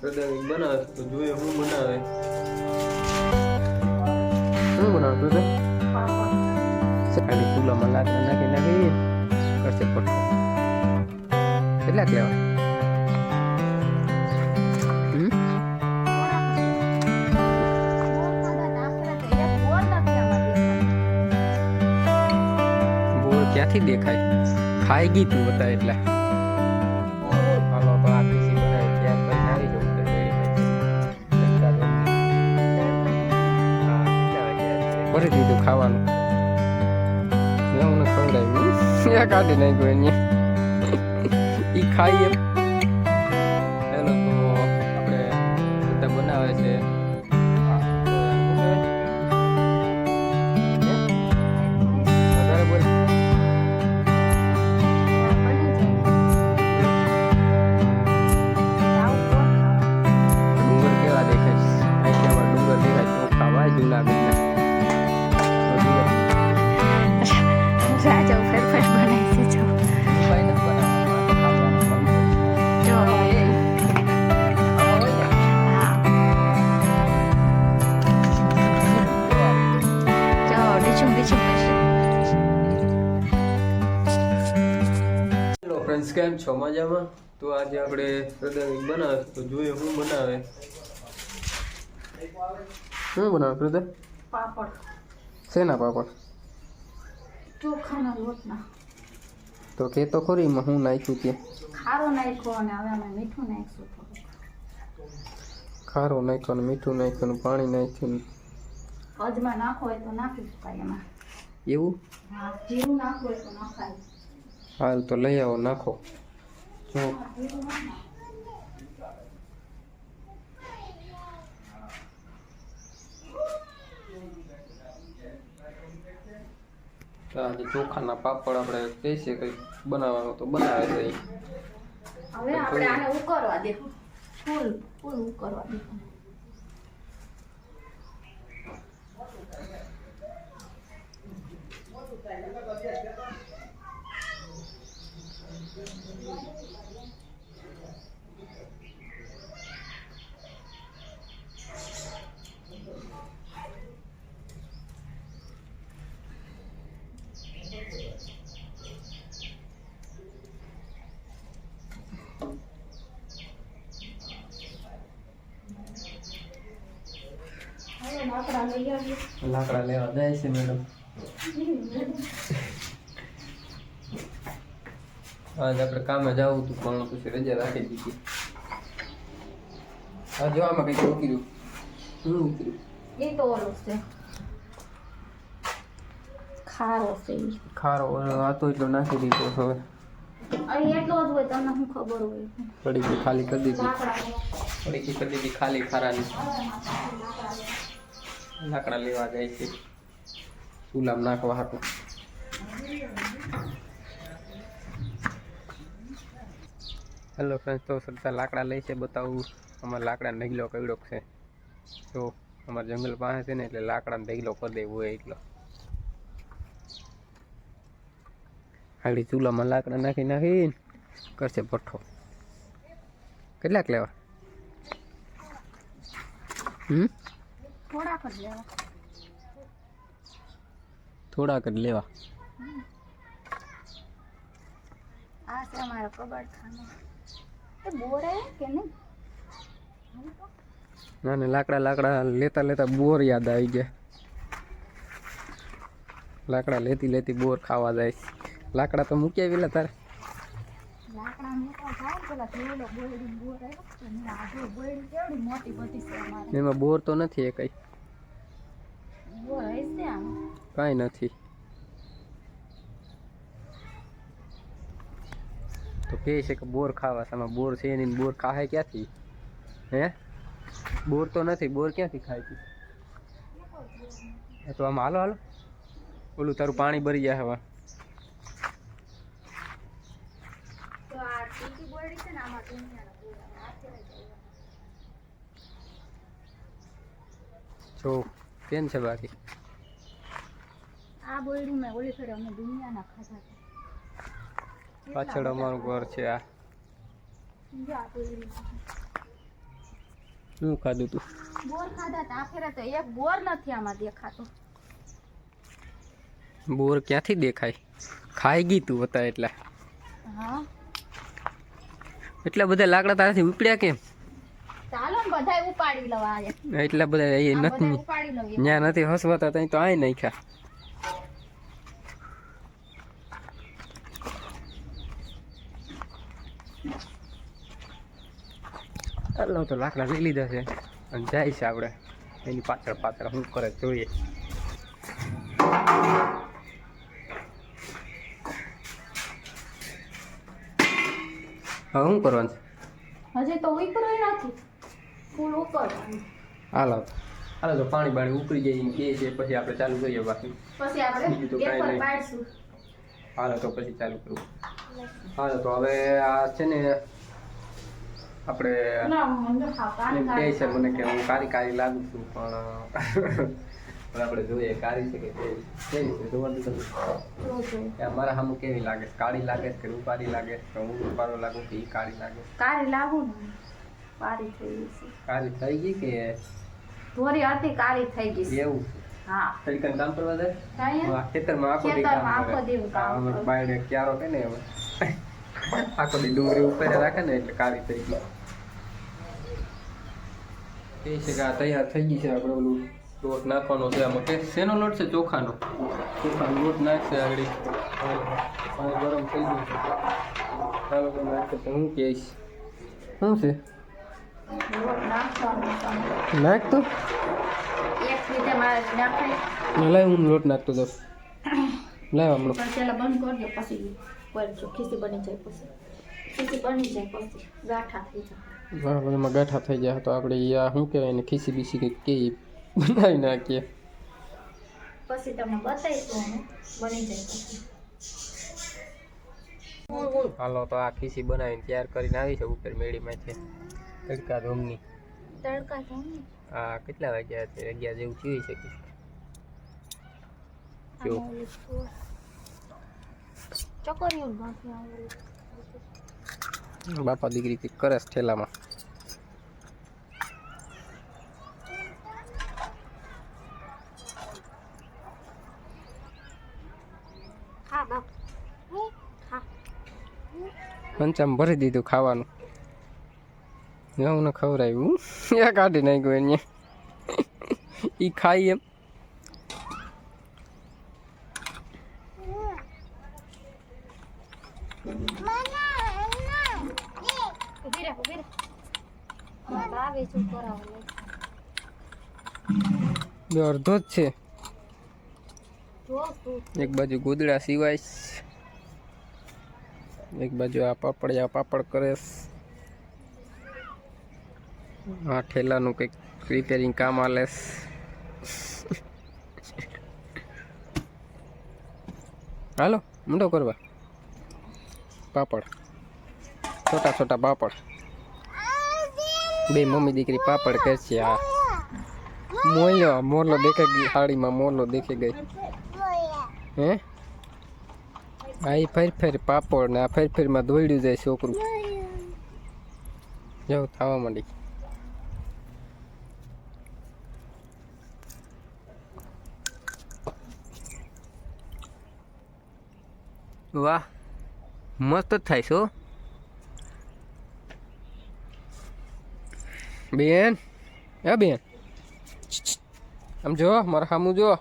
તો જોઈએ હું બનાવે. શું બનાવતું તે ખાલી ચૂલામાં લાકડા નાખી નાખી, કરશે પટકો કેટલાક ક્યાંથી દેખાય? ખાઈ ગઈ તું બતા એટલે. ભરી દીધું ખાવાનું. હું ખવડાવ્યું. કાઢી નાખ્યું એને. એ ખાઈ એમ ફ્રેન્ડ્સ કેમ છો? મજામાં? તો આજે આપણે હૃદય બનાવે. તો જોઈએ હું બનાવે. શું બનાવે હૃદય? પાપડ. શેના પાપડ? ચોખાના લોટના. તો કે તો ખરી એમાં હું નાખ્યું તે ખારો નાખ્યો અને હવે અમે મીઠું નાખીશું થોડું ખારો નાખ્યો ને મીઠું નાખ્યું ને પાણી નાખ્યું ને. અજમા નાખો હોય તો નાખી શકાય એમાં. એવું? હા જીરું નાખવું હોય તો નખાય. હાલ તો લઈ આવો નાખો જો આજે ચોખાના પાપડ આપણે કહીશે છે કંઈક બનાવવાનું તો બનાવે છે. હવે આપણે આને ઉકળવા દે. ફૂલ ફૂલ ઉકળવા દે હવે લાકડા લઈ આવીએ લાકડા લેવા જાય છે મેડમ આજ આપણે કામે જવું હતું પણ પછી રજા રાખી દીધી હા જો આમાં કંઈક ઉતર્યું શું ઉતર્યું એ તો ઓલું છે ખારો છે ઈ. ખારો ઓલો હતો એટલો નાખી દીધો હવે અહીં એટલો જ હોય તમને શું ખબર હોય પડી ગઈ ખાલી કરી દીધી લાકડા લઈ પડી ગઈ કરી દીધી ખાલી ખારાની લાકડા લેવા જાય છે. ચૂલામાં નાખવા હતું હેલો ફ્રેન્ડ તો સરતા લાકડા લઈ છે, બતાવું. અમારે લાકડા ઢગલો કઈડો છે. તો અમારે જંગલ પાસે છે ને, એટલે લાકડા ઢગલો કરી દેવું હોય એટલો આગળ ચૂલામાં લાકડા નાખી નાખી કરશે ભઠ્ઠો. કેટલાક લેવા? હમ? થોડાક જ લેવા. થોડાક જ લેવા. આ છે અમારો કબાડ ખાનો એ બોરે કે નહીં? ના ના લાકડા લાકડા લેતા લેતા બોર યાદ આવી ગયા. લાકડા લેતી લેતી બોર ખાવા જાય લાકડા તો મૂક્યા આવેલા તારે. એમાં બોર તો નથી એ કઈ કાંઈ નથી. તો કહે છે કે બોર ખાવા આમાં બોર છે નહીં બોર ખાહે ક્યાંથી? હે? બોર તો નથી, બોર ક્યાંથી ખાય તો? આમ હાલો હાલો. ઓલું તારું પાણી ભરી જાય હવે તો આ ટીકી બોયડી છે ને આમાં દુનિયાના બોર આવે. આ કેવાય જાય. જો કેમ છે બાકી આ બોયડી મેં ઓલી ફેરે અમે દુનિયાના ખાધા હતા. કેટલા પાછળ બધા અમારું ઘર છે આ જો આ બોયડી શું ખાધું તું બોર ખાધા તા આ ફેરે તો એક બોર નથી આમાં દેખાતો બોર ક્યાંથી દેખાય ખાઈ ગઈ તું હતા એટલા હા એટલા બધા લાકડા તારાથી ઉપડ્યા કેમ ચાલો ને બધાય ઉપાડી લવા આજે. એટલા બધા એ નથી ત્યાં નથી હસવાતા ત્યાં તો આય નાખ્યા. ચાલો તો લાકડા લઈ લીધા છે. અને જાય છે આપણે. એની પાછળ પાછળ શું કરે જોઈએ. હવે શું કરવાનું છે? હજી તો ઉકળ્યું નથી ફૂલ ઉકળવાનું. હાલો. હાલો તો પાણી બાણી ઉકળી જાય એમ કે છે પછી આપણે ચાલુ કરીએ બાકી. પછી આપણે બીજું તો કાંઈ નહીં. હાલો તો પછી ચાલુ કરું. હાલો તો હવે આ છે ને આપણે હું એમ કહે છે મને કે હું કારી કારી લાગુ છું પણ પણ આપણે જોઈએ કાળી છે કે કેવી છે જોવા દો તમે. કે આ મારા કેવી લાગે છે? કાળી લાગે છે કે રૂપારી લાગે છે? કે હું રૂપારો લાગુ કે એ કાળી લાગે છે? કાળી લાગુ ને? કાળી થઈ ગઈ કાળી થઈ ગઈ કે? ધોરી હતી કાળી થઈ ગઈ છે. એવું હા. તરીકે કામ કરવા જાય ખેતરમાં આખો દી કામ આખો દી કામ આ અમે કરે. બાયણે ક્યારો કે ને આખો દી ડુંગળી ઉપર રાખે ને એટલે કાળી થઈ ગઈ. કહે છે કે તૈયાર થઈ ગઈ છે આપણે ઓલું લોટ નાખવાનો છે આમાં. કે શેનો લોટ છે? ચોખાનો. ચોખાનો લોટ નાખશે આગળ. પાણી ગરમ થઈ ગયું છે. ચાલો તો નાખે તો હું કહીશ. શું છે? નાખ તો લાવ હું લોટ નાખતો તો લાય હમણાં પણ પેલા બંધ કરજો પછી ખીસી બની જાય પછી. ખીસી બની જાય પછી. ગાંઠા થઈ જાય. બરાબર એમાં ગાંઠા થઈ ગયા તો આપણે આ શું કહેવાય ને ખીસી બીસી કંઈક કે બનાવી નાખીએ. પછી તમને બતાવીશું બની જાય હાલો તો આ ખીસી બનાવીને તૈયાર કરીને આવી છે ઉપર મેળીમાંથી. તડકા રૂમની તડકા થાય હા આ કેટલા વાગ્યા છે? અગિયાર જેવું થયું છે જો. ચકોરીઓ બાપા દીકરી કરે છે ઠેલામાં હા બાપ હા પંચામાં ભરી દીધું ખાવાનું. હું ખવડાવ્યું. એ કાઢી નાખ્યું એને. એ ખાઈ એમ. અડધો જ છે. એક બાજુ ગોદડા સિવાય એક બાજુ આ પાપડ આ પાપડ કરે આ ઠેલાનું કંઈક રિપેરિંગ કામ આલે. હાલો મૂંડો કરવા. પાપડ. છોટા છોટા પાપડ. બે મમ્મી દીકરી પાપડ કરશે આ. મોયો મોરલો દેખાઈ ગઈ સાડીમાં મોરલો દેખાઈ ગઈ. હે? આ ઈ ફેર ફેર પાપડ ને આ ફેર ફેરમાં દોડ્યું જાય છોકરું. જવું થવા માંડી. વાહ મસ્ત જ થાય છે બેન એ બેન. આમ જો મારા સામું જો.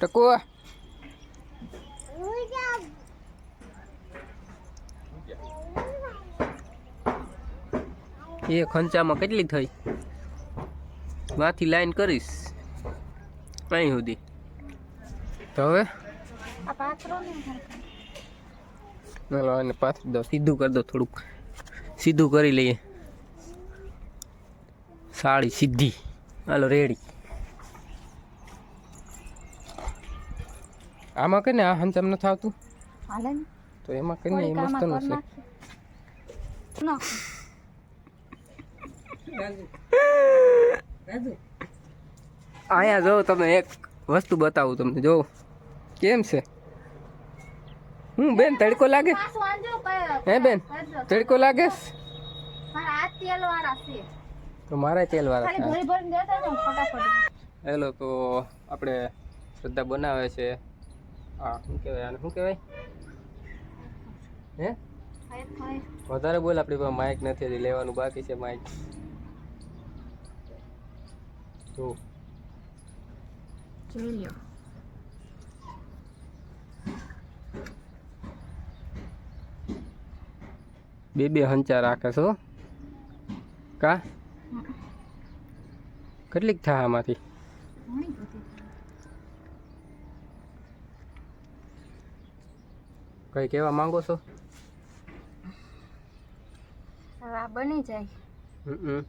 ટકો એ ખંચામાં કેટલી થઈ? વાથી લાઈન કરીશ. અહીં સુધી. તો હવે? ચાલો એને પાથરી દો સીધું કરી દો થોડુંક. સીધું કરી લઈએ. સાડી સીધી. હાલો રેડી આમાં કે ને આ હંચમ નથી આવતું? તો એમાં કે ને આમાં મસ્તનું છે. અહીંયા જો તમે એક વસ્તુ બતાવું તમને જો. કેમ છે? હું બેન તડકો લાગે? પાછું આંજો કયો હે બેન તડકો લાગે? તો મારા તેલ વાળા હેલો તો આપણે શ્રદ્ધા બનાવે છે. હા શું કહેવાય આને શું કહેવાય? હે? ખાય ખાય. વધારે બોલ આપણી પાસે માઇક નથી લેવાનું બાકી છે માઇક જો જોઈ લ્યો. બે બે હંચા રાખે છો કા? કેટલીક થાય આમાંથી? કઈ કહેવા માંગો છો? બની જાય. હમ.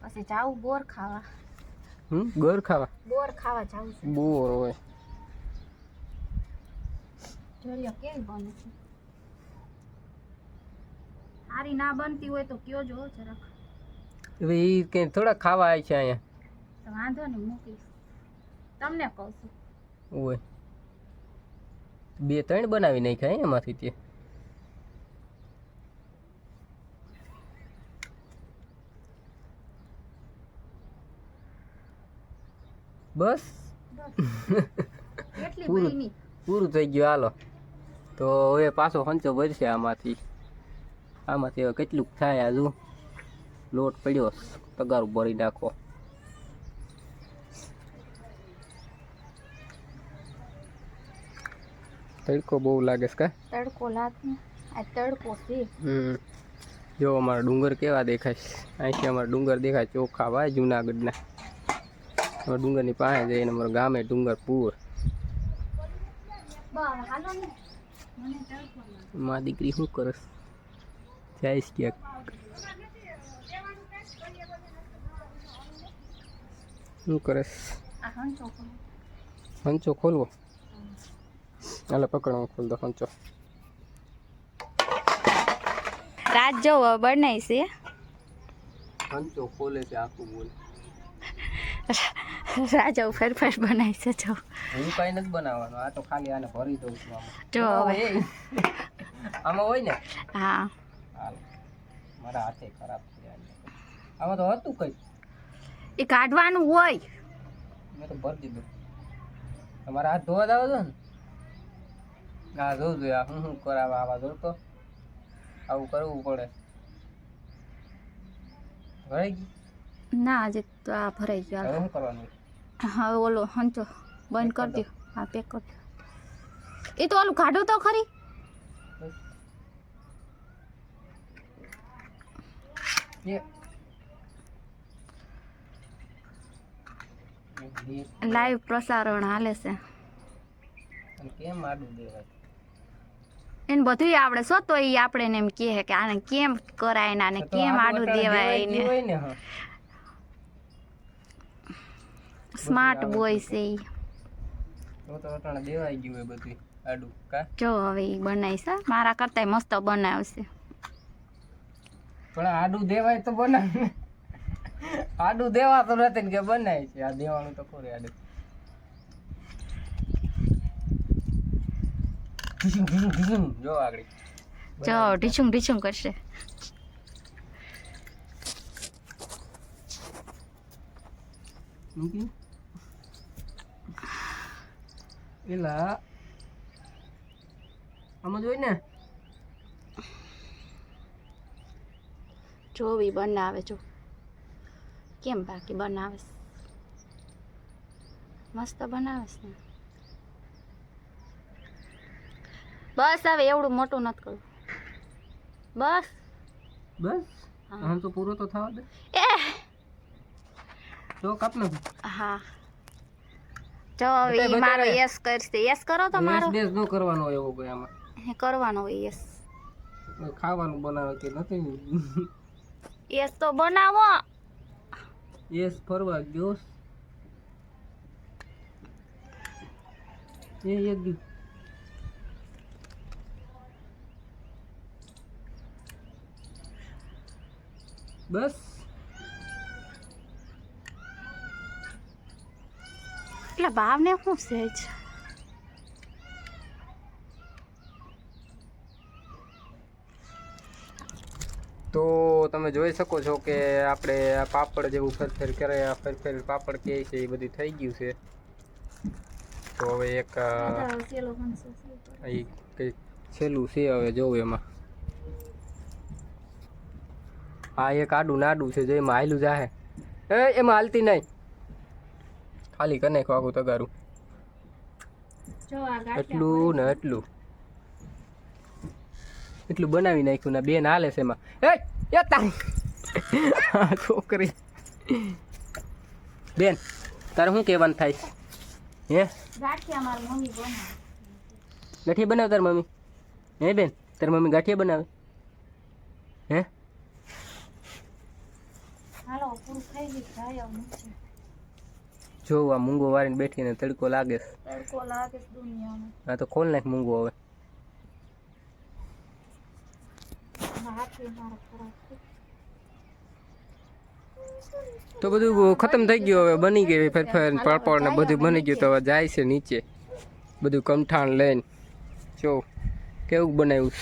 પછી જાવું બોર ખાવા. હમ? ગોર ખાવા? બોર ખાવા જાવું છે. બોર હોય. જોઈ કેવી બને છે? સારી ના બનતી હોય તો કયો જો જરાક. હવે એ કંઈ થોડા ખાવા આવે છે અહીંયા. તો વાંધો ને મૂકીશ. તમને કહું છું. ઓય. બે ત્રણ બનાવી નાખ્યા એમાંથી તે. બસ. પૂરું. પૂરું થઈ ગયું હાલો. તો હવે પાછો ખંચો ભરશે આમાંથી. આમાંથી હવે કેટલુંક થાય હજુ લોટ પડ્યો તગારું ભરી નાખો. તડકો બહુ લાગે છે કા? તડકો લાગે આ તડકો છે. હમ. જો અમારા ડુંગર કેવા દેખાય છે. અહીંથી અમારા ડુંગર દેખાય ચોખા ભાઈ જુનાગઢના. ડુંગરની પાસે જઈને અમારા ગામે ડુંગર પૂર. બા હાલો ને મને તડકો લાગે માં દીકરી શું કરસ જઈશ ક્યાંક. શું કરસ. હંચો ખોલવો. હાલે પકડો ખોલ દો હંચો. રાત જો બનાવી છે. હંચો ખોલે છે આખું બોલ. રાજા ફેરફાર બનાવી છે જો. હું કાંઈ નથી બનાવવાનું. આ તો ખાલી આને ભરી દઉં છું જો. હવે આમાં હોય ને? હા. મારા હાથે ખરાબ છે. આમાં તો હતું કઈ. એ કાઢવાનું હોય. મેં તો ભરી દીધું. તમારા હાથ ધોવા દાવો છો ને? હા જોઉં જોઈએ. હું શું કરાવે? આવા જો તો. આવું કરવું પડે. ભરાઈ ગયું? ના આજે તો આ ભરાઈ ગયું. હવે શું કરવાનું? હવે ઓલો હંચો બંધ કરી દો હા પેક કરી દો એ તો ઓલું કાઢો તો ખરી? લાઈવ પ્રસારણ હાલે છે. કેમ આડું દેવાય? એને બધું આવડે છો તો એ આપણે એમ કહે કે આને કેમ કરાય ને આને કેમ આડું દેવાય ગયું ને હોય ને હા. સ્માર્ટ બોય છે ઈ. તો તો અટાણે દેવાઈ ગયું હોય બધું આડું કા? જો હવે એ બનાવીશ. મારા કરતાંય મસ્ત બનાવશે. પણ આડું દેવાય તો બનાવે આડું દેવા તો નથી ને કે બનાય છે. આ દેવાનું તો ખોરે આડું. ઢીસું ઢીસું ઢીસું. જો આગળ. જો ઢીસું ઢીસું કરશે. મૂકી? એલા આમાં જોઈ ને? જોવી બનાવે જો. કેમ બાકી બનાવે? મસ્ત બનાવેશ ને. બસ હવે એવડું મોટું નથી કરવું. બસ. બસ? હા. આમ તો પૂરો તો થવા દે. એ! તો કાપ નથી. હા. જો હવે મારો યસ કરશે. યસ કરો તો મારો. યસ નો કરવાનો એવો કોઈ આમાં. એ કરવાનો હોય યસ ખાવાનું બનાવે કે નથી? યસ તો બનાવો. યસ ફરવા ગયો? એ એક બસ. એટલે ભાવને શું છે જ તો તમે જોઈ શકો છો કે આપણે આ પાપડ જેવું ફેરફેર કરે આ ફેરફેર પાપડ કહે છે એ બધું થઈ ગયું છે. તો હવે એક અ, આ સેલો બનશે સેલો. એ કંઈક છેલ્લું છે હવે જોવું એમાં. આ એક આડું નાડું છે જો એમાં હાયલું જાહે. એ એમાં હાલતી નહીં. ખાલી કરી નાખ્યું આખું તગારું. એટલું ને એટલું. એટલું બનાવી નાખ્યું ને બેન હાલે છે એમાં. એ તારી. છોકરી. બેન તારે શું કહેવાનું થાય? હે? ગાંઠિયા બનાવે. તારી મમ્મી. હે બેન તારી મમ્મી ગાંઠિયા બનાવે? હે? હાલો પૂરું થઈ ગયું નથી આ મૂંગો વારીને બેઠીને તડકો લાગે છે. તડકો લાગે છે દુનિયામાં. આ તો ખોલ નાખ મૂંગો હવે. તો બધું ખતમ થઈ ગયું હવે બની ગયું ફેરફાર પાપડ ને બધું બની ગયું તો હવે જાય છે નીચે. બધું કમઠાણ લઈને. જો કેવું બનાવ્યું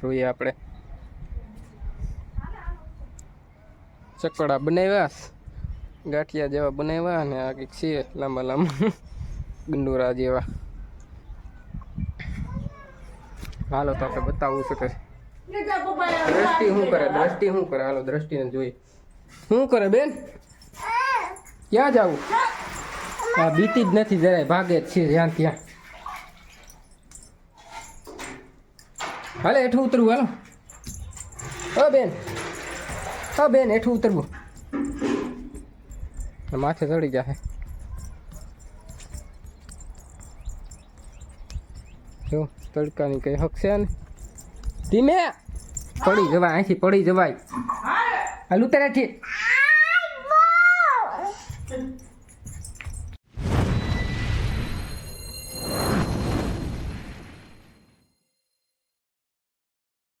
જોઈએ આપણે. ચકડા બનાવ્યા. ગાંઠિયા જેવા બનાવ્યા અને આ કંઈક છે, લાંબા લાંબા. ગંડોરા જેવા. હાલો તો આપણે બતાવવું છે. દ્રષ્ટિ શું કરે, દ્રષ્ટિ શું કરે? હાલો, દ્રષ્ટિને જોઈએ. શું કરે બેન? ક્યાં જવું? આ બીતી જ નથી, જરાય ભાગે જ છે જ્યાં ત્યાં. હાલે, હેઠું ઉતરવું, હાલો. હા, બેન. હા, બેન, હેઠું ઉતરવું. માથે ચડી જાય જો, તડકાની કઈ હક છે ને? ધીમે! પડી જવાય, અહીંથી પડી જવાય. હાલ ઉતરે છે